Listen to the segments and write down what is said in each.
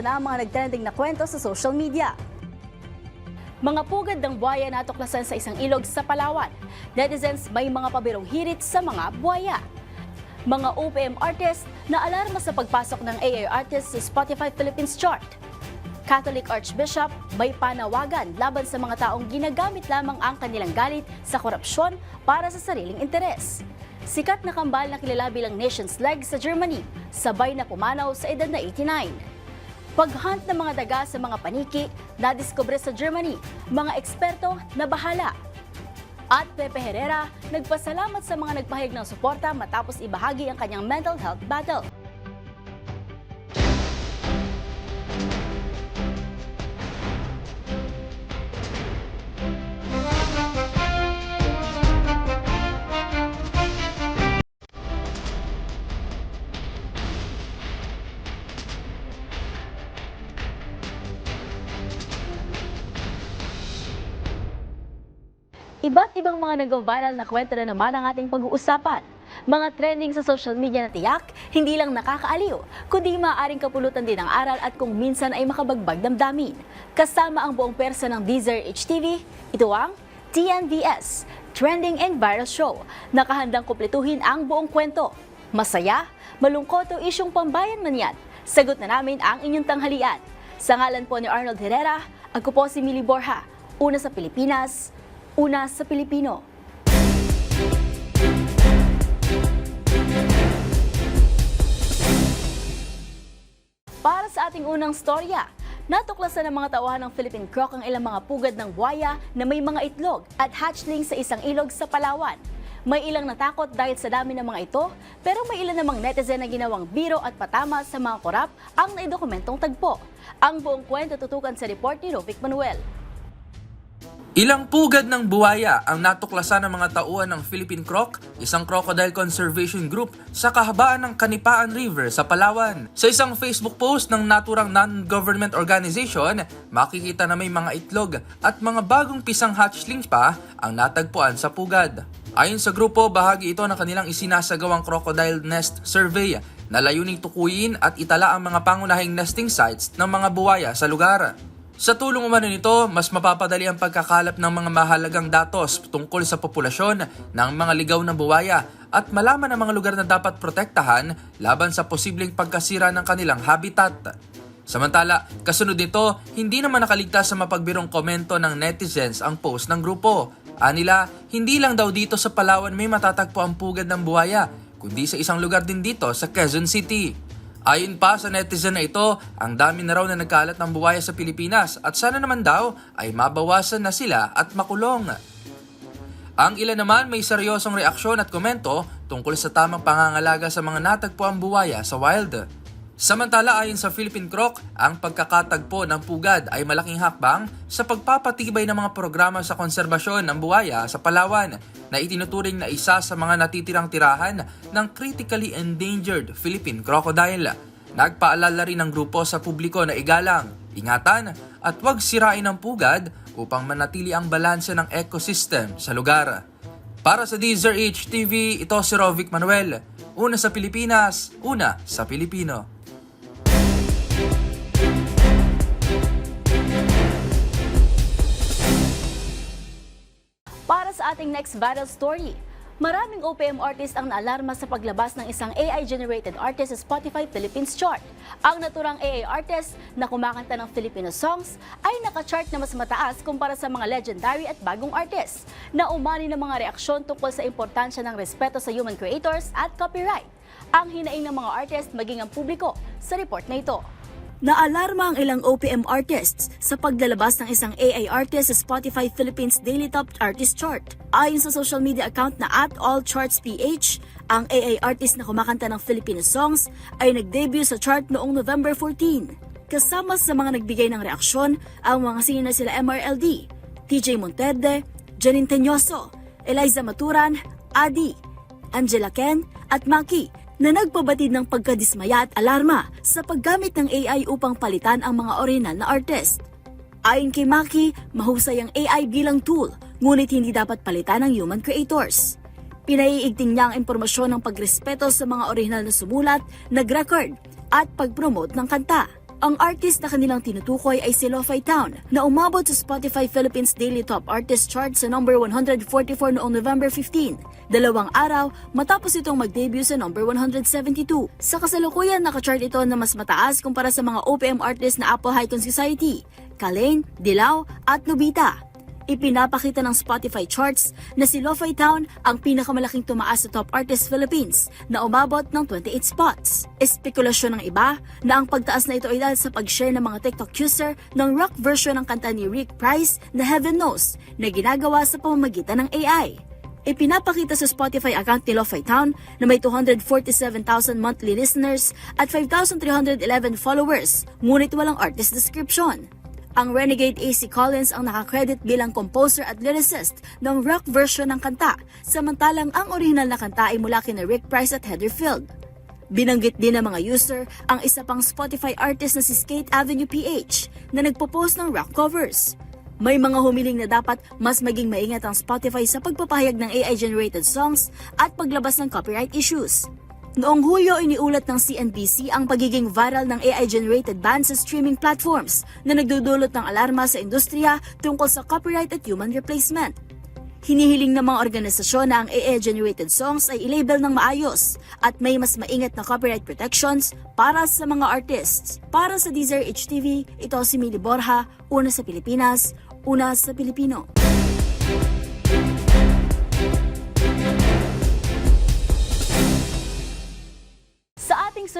narito na ang mga nagtrending na kwento sa social media. Mga pugad ng buhaya natuklasan sa isang ilog sa Palawan. Netizens may mga pabirong hirit sa mga buhaya. Mga OPM artists na alarma sa pagpasok ng AA artists sa Spotify Philippines chart. Catholic Archbishop may panawagan laban sa mga taong ginagamit lamang ang kanilang galit sa korupsyon para sa sariling interes. Sikat na kambal na kilala bilang Nations Leg sa Germany, sabay na pumanaw sa edad na 89. Paghunt ng mga daga sa mga paniki na diskubre sa Germany, mga eksperto na bahala. At Pepe Herrera nagpasalamat sa mga nagpahayag ng suporta matapos ibahagi ang kanyang mental health battle. Iba't ibang mga nag-viral na kwento na naman ang ating pag-uusapan. Mga trending sa social media na tiyak, hindi lang nakakaaliw, kundi maaaring kapulutan din ng aral at kung minsan ay makabagbag damdamin. Kasama ang buong persa ng Deezer HTV, ito ang TNVS, Trending and Viral Show. Nakahandang kumpletuhin ang buong kwento. Masaya, malungkot o isyong pambayan man yan. Sagot na namin ang inyong tanghalian. Sa ngalan po ni Arnold Herrera, ako po si Mili Borja. Una sa Pilipinas, una sa Pilipino. Para sa ating unang storya, natuklasan ng mga tauhan ng Philippine Croc ang ilang mga pugad ng buhaya na may mga itlog at hatchling sa isang ilog sa Palawan. May ilang natakot dahil sa dami ng mga ito, pero may ilan namang netizen na ginawang biro at patama sa mga korap ang naidokumentong tagpo. Ang buong kwento tutukan sa report ni Rovic Manuel. Ilang pugad ng buwaya ang natuklasan ng mga tauhan ng Philippine Croc, isang crocodile conservation group sa kahabaan ng Kanipaan River sa Palawan. Sa isang Facebook post ng naturang non-government organization, makikita na may mga itlog at mga bagong pisang hatchlings pa ang natagpuan sa pugad. Ayon sa grupo, bahagi ito ng kanilang isinasagawang crocodile nest survey na layuning tukuyin at itala ang mga pangunahing nesting sites ng mga buwaya sa lugar. Sa tulong umano nito, mas mapapadali ang pagkakalap ng mga mahalagang datos tungkol sa populasyon ng mga ligaw na buwaya at malaman ang mga lugar na dapat protektahan laban sa posibleng pagkasira ng kanilang habitat. Samantala, kasunod nito, hindi naman nakaligtas sa mapagbirong komento ng netizens ang post ng grupo. Anila, hindi lang daw dito sa Palawan may matatagpo ang pugad ng buhaya, kundi sa isang lugar din dito sa Quezon City. Ayon pa sa netizen na ito, ang dami na raw na nagkalat ng buwaya sa Pilipinas at sana naman daw ay mabawasan na sila at makulong. Ang ilan naman may seryosong reaksyon at komento tungkol sa tamang pangangalaga sa mga natagpuang buwaya sa wild. Samantala ayon sa Philippine Croc, ang pagkakatagpo ng pugad ay malaking hakbang sa pagpapatibay ng mga programa sa konserbasyon ng buwaya sa Palawan na itinuturing na isa sa mga natitirang tirahan ng critically endangered Philippine crocodile. Nagpaalala rin ng grupo sa publiko na igalang, ingatan at huwag sirain ang pugad upang manatili ang balanse ng ecosystem sa lugar. Para sa Deezer HTV, ito si Rovic Manuel. Una sa Pilipinas, una sa Pilipino. Para sa ating next viral story, maraming OPM artist ang naalarma sa paglabas ng isang AI-generated artist sa Spotify Philippines chart. Ang naturang AI artist na kumakanta ng Filipino songs ay nakachart na mas mataas kumpara sa mga legendary at bagong artists na umani ng mga reaksyon tungkol sa importansya ng respeto sa human creators at copyright. Ang hinaing ng mga artist maging ang publiko sa report na ito. Naalarma ang ilang OPM artists sa paglalabas ng isang AI artist sa Spotify Philippines Daily Top Artist Chart. Ayon sa social media account na at AllChartsPH, ang AI artist na kumakanta ng Filipino songs ay nag-debut sa chart noong November 14. Kasama sa mga nagbigay ng reaksyon ang mga singer na sila MRLD, TJ Monterde, Janine Teñoso, Eliza Maturan, Adi, Angela Ken at Maki na nagpabatid ng pagkadismaya at alarma sa paggamit ng AI upang palitan ang mga original na artist. Ayon kay Maki, mahusay ang AI bilang tool, ngunit hindi dapat palitan ng human creators. Pinaiigting niya ang impormasyon ng pagrespeto sa mga original na sumulat, nag-record, at pag-promote ng kanta. Ang artist na kanilang tinutukoy ay si Lo-Fi Town na umabot sa Spotify Philippines Daily Top Artist Chart sa number 144 noong November 15. Dalawang araw matapos itong mag-debut sa number 172. Sa kasalukuyan, nakachart ito na mas mataas kumpara sa mga OPM artists na Apple Icon Society, Kalain, Dilaw at Nobita. Ipinapakita ng Spotify charts na si Lo-Fi Town ang pinakamalaking tumaas sa Top Artist Philippines na umabot ng 28 spots. Espekulasyon ng iba na ang pagtaas na ito ay dahil sa pag-share ng mga TikTok user ng rock version ng kanta ni Rick Price na Heaven Knows na ginagawa sa pamamagitan ng AI. Ipinapakita sa Spotify account ni Lo-Fi Town na may 247,000 monthly listeners at 5,311 followers, ngunit walang artist description. Ang Renegade AC Collins ang nakakredit bilang composer at lyricist ng rock version ng kanta, samantalang ang original na kanta ay mula kina Rick Price at Heather Field. Binanggit din ng mga user ang isa pang Spotify artist na si Skate Avenue PH na nagpo-post ng rock covers. May mga humiling na dapat mas maging maingat ang Spotify sa pagpapahayag ng AI-generated songs at paglabas ng copyright issues. Noong Hulyo, iniulat ng CNBC ang pagiging viral ng AI-generated ban sa streaming platforms na nagdudulot ng alarma sa industriya tungkol sa copyright at human replacement. Hinihiling ng mga organisasyon na ang AI-generated songs ay ilabel ng maayos at may mas maingat na copyright protections para sa mga artists. Para sa Deezer HTV, ito si Mili Borja, una sa Pilipinas, una sa Pilipino.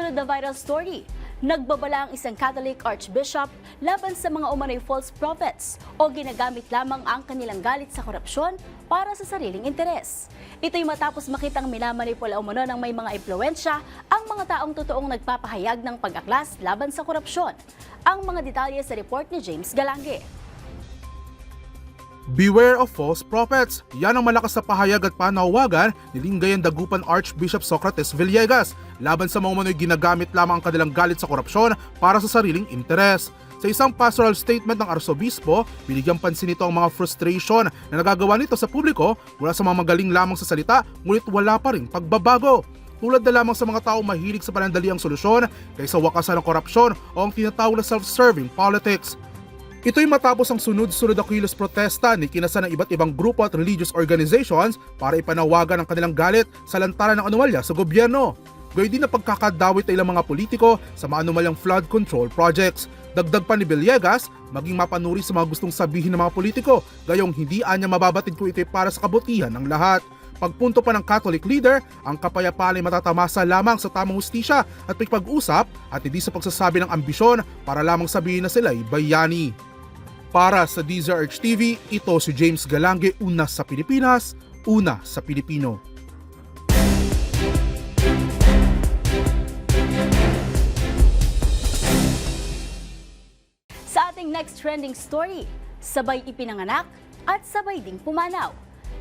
Sunod na viral story, nagbabala ang isang Catholic Archbishop laban sa mga umano'y false prophets o ginagamit lamang ang kanilang galit sa korupsyon para sa sariling interes. Ito'y matapos makitang minamanipula umano ng may mga impluensya ang mga taong totoong nagpapahayag ng pag-aklas laban sa korupsyon. Ang mga detalye sa report ni James Galange. Beware of false prophets. Yan ang malakas na pahayag at panawagan ni Lingayen Dagupan Archbishop Socrates Villegas laban sa mga umano'y ginagamit lamang ang kanilang galit sa korupsyon para sa sariling interes. Sa isang pastoral statement ng arsobispo, binigyang pansin nito ang mga frustration na nagagawa nito sa publiko mula sa mga magaling lamang sa salita ngunit wala pa rin pagbabago. Tulad na lamang sa mga tao mahilig sa panandaliang solusyon kaysa wakasan ng korupsyon o ang tinatawag na self-serving politics. Ito'y matapos ang sunod-sunod na kilos protesta ni kinasa ng iba't ibang grupo at religious organizations para ipanawagan ang kanilang galit sa lantaran ng anomalya sa gobyerno. Gayun din na pagkakadawit ng ilang mga politiko sa mga anomalyang flood control projects. Dagdag pa ni Villegas, maging mapanuri sa mga gustong sabihin ng mga politiko, gayong hindi anya mababatid kung ito'y para sa kabutihan ng lahat. Pagpunto pa ng Catholic leader, ang kapayapaan ay matatamasa lamang sa tamang hustisya at pag-usap at hindi sa pagsasabi ng ambisyon para lamang sabihin na sila'y bayani. Para sa DZRH TV, ito si James Galange, una sa Pilipinas, una sa Pilipino. Sa ating next trending story, sabay ipinanganak at sabay ding pumanaw.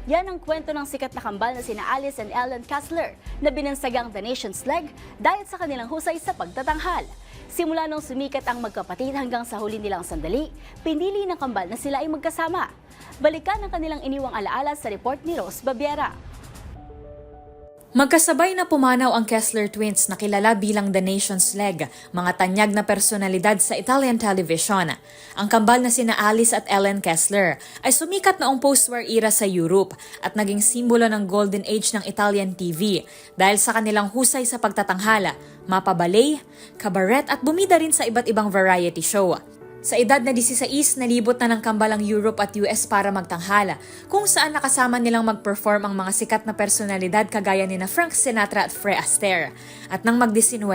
Yan ang kwento ng sikat na kambal na sina Alice and Ellen Kessler na binansagang The Nation's Leg dahil sa kanilang husay sa pagtatanghal. Simula nung sumikat ang magkapatid hanggang sa huli nilang sandali, pinili ng kambal na sila ay magkasama. Balikan ang kanilang iniwang alaala sa report ni Rose Babiera. Magkasabay na pumanaw ang Kessler twins na kilala bilang The Nation's Leg, mga tanyag na personalidad sa Italian television. Ang kambal na sina Alice at Ellen Kessler ay sumikat noong post-war era sa Europe at naging simbolo ng golden age ng Italian TV dahil sa kanilang husay sa pagtatanghala, mapabalay, kabaret at bumida rin sa iba't ibang variety show. Sa edad na 16, nalibot na ng kambalang Europe at US para magtanghala, kung saan nakasama nilang mag-perform ang mga sikat na personalidad kagaya ni na Frank Sinatra at Fred Astaire. At nang mag-19,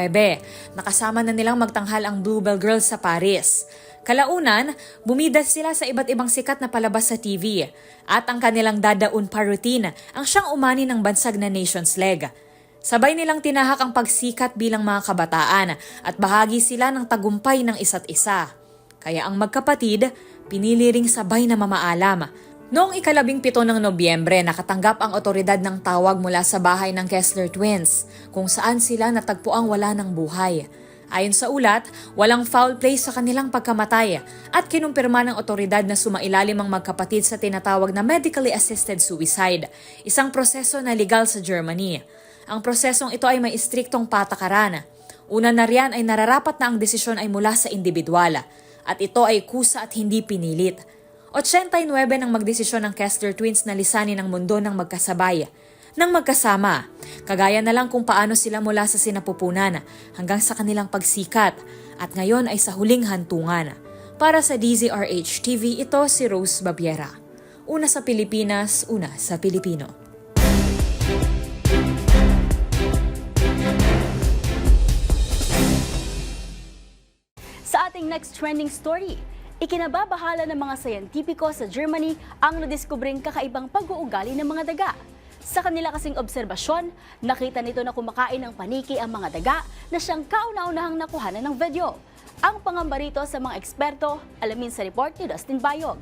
nakasama na nilang magtanghal ang Bluebell Girls sa Paris. Kalaunan, bumida sila sa iba't ibang sikat na palabas sa TV. At ang kanilang dadaun pa routine ang siyang umani ng bansag na Nation's Leg. Sabay nilang tinahak ang pagsikat bilang mga kabataan at bahagi sila ng tagumpay ng isa't isa. Kaya ang magkapatid, pinili ring sabay na mamaalam. Noong ikalabing pito ng Nobyembre, nakatanggap ang otoridad ng tawag mula sa bahay ng Kessler Twins, kung saan sila natagpuang wala ng buhay. Ayon sa ulat, walang foul play sa kanilang pagkamatay at kinumpirma ng otoridad na sumailalim ang magkapatid sa tinatawag na medically assisted suicide, isang proseso na legal sa Germany. Ang prosesong ito ay may istriktong patakaran. Una na riyan ay nararapat na ang desisyon ay mula sa individual at ito ay kusa at hindi pinilit. 89 nang magdesisyon ng Kessler Twins na lisanin ang mundo ng magkasabay, ng magkasama. Kagaya na lang kung paano sila mula sa sinapupunan hanggang sa kanilang pagsikat at ngayon ay sa huling hantungan. Para sa DZRH TV, ito si Rose Babiera. Una sa Pilipinas, una sa Pilipino. Sa ating next trending story, ikinababahala ng mga sayantipiko sa Germany ang nadiskubring kakaibang pag-uugali ng mga daga. Sa kanila kasing obserbasyon, nakita nito na kumakain ng paniki ang mga daga na siyang kauna-unahang nakuhanan ng video. Ang pangamba rito sa mga eksperto, alamin sa report ni Dustin Bayog.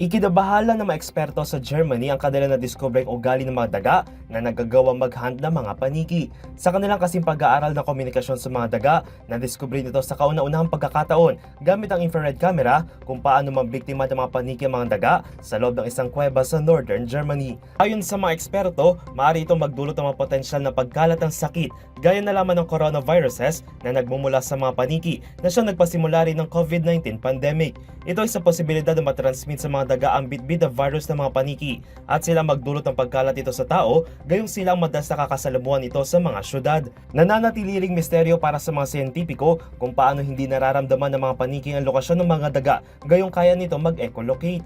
Ikinabahala ng mga eksperto sa Germany ang kanilang na-discover ugali ng mga daga na nagagawa mag-hunt ng mga paniki. Sa kanilang kasing pag-aaral ng komunikasyon sa mga daga, na-discover nito sa kauna-unahang pagkakataon gamit ang infrared camera kung paano mambiktima ng mga paniki ang mga daga sa loob ng isang kuweba sa northern Germany. Ayon sa mga eksperto, maaari itong magdulot ng mga potensyal na pagkalat ng sakit gaya na lamang ng coronaviruses na nagmumula sa mga paniki na siyang nagpasimula rin ng COVID-19 pandemic. Ito ay sa posibilidad na matransmit sa mga daga ang bitbit na virus ng mga paniki at sila magdulot ng pagkalat ito sa tao gayong sila ang madalas nakakasalamuhan ito sa mga syudad. Nananatili ring misteryo para sa mga siyentipiko kung paano hindi nararamdaman ng mga paniki ang lokasyon ng mga daga gayong kaya nito mag-echolocate.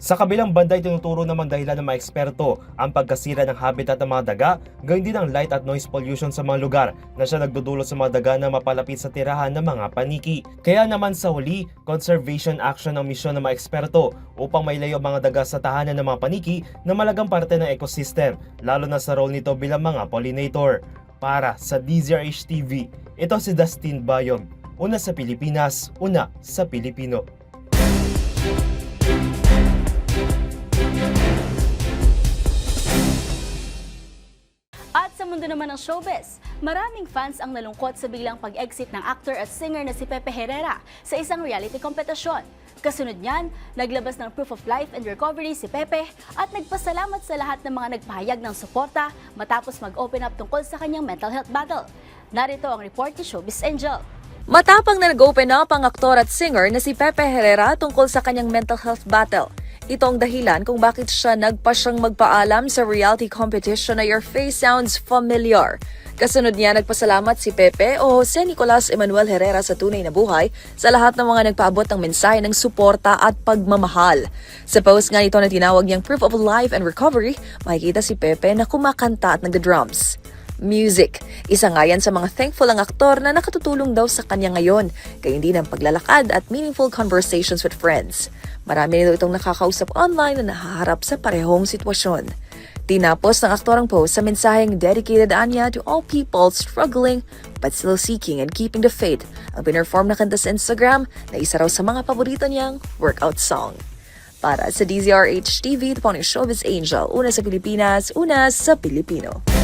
Sa kabilang banda ay tinuturo namang dahilan ng mga eksperto ang pagkasira ng habitat ng mga daga, gayon din ang light at noise pollution sa mga lugar na siya nagdudulot sa mga daga na mapalapit sa tirahan ng mga paniki. Kaya naman sa huli, conservation action ang misyon ng mga eksperto upang mailayo ang mga daga sa tahanan ng mga paniki na malagang parte ng ecosystem, lalo na sa role nito bilang mga pollinator. Para sa DZRH TV, ito si Dustin Bayog. Una sa Pilipinas, una sa Pilipino. Naman ng showbiz, maraming fans ang nalungkot sa biglang pag-exit ng actor at singer na si Pepe Herrera sa isang reality kompetisyon. Kasunod niyan, naglabas ng proof of life and recovery si Pepe at nagpasalamat sa lahat ng mga nagpahayag ng suporta matapos mag-open up tungkol sa kanyang mental health battle. Narito ang report ni Showbiz Angel. Matapang na nag-open up ang aktor at singer na si Pepe Herrera tungkol sa kanyang mental health battle. Ito ang dahilan kung bakit siya nagpa siyang magpaalam sa reality competition na Your Face Sounds Familiar. Kasunod niya nagpasalamat si Pepe o Jose Nicolas Emmanuel Herrera sa tunay na buhay sa lahat ng mga nagpaabot ng mensahe ng suporta at pagmamahal. Sa post nga ito na tinawag niyang Proof of Life and Recovery, makikita si Pepe na kumakanta at nagda-drums. Music. Isa nga yan sa mga thankful ang aktor na nakatutulong daw sa kanya ngayon, kaya hindi ng paglalakad at meaningful conversations with friends. Marami nito itong nakakausap online na nahaharap sa parehong sitwasyon. Tinapos ng aktor ang post sa mensaheng dedicated anya to all people struggling but still seeking and keeping the faith ang pinerform na kanta sa Instagram na isa raw sa mga paborito niyang workout song. Para sa DZRH TV, ito po Showbiz Angel, una sa Pilipinas, una sa Pilipino.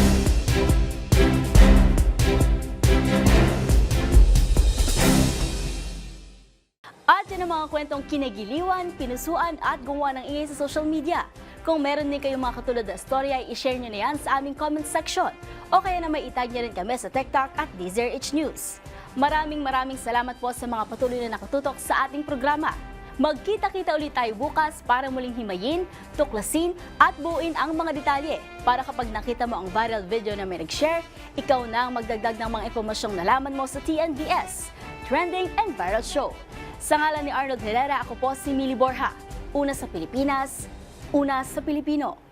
Mga kwentong kinagiliwan, pinusuan at gumawa ng ingay sa social media. Kung meron din kayong mga katulad na storya, i-share nyo na yan sa aming comment section. O kaya na may itag nyo rin kami sa TikTok at DZRH News. Maraming maraming salamat po sa mga patuloy na nakatutok sa ating programa. Magkita-kita ulit tayo bukas para muling himayin, tuklasin at buuin ang mga detalye para kapag nakita mo ang viral video na may nag-share, ikaw na ang magdagdag ng mga impormasyong nalaman mo sa TNBS, Trending and Viral Show. Sa ngalan ni Arnold Herrera, ako po si Mili Borja. Una sa Pilipinas, una sa Pilipino.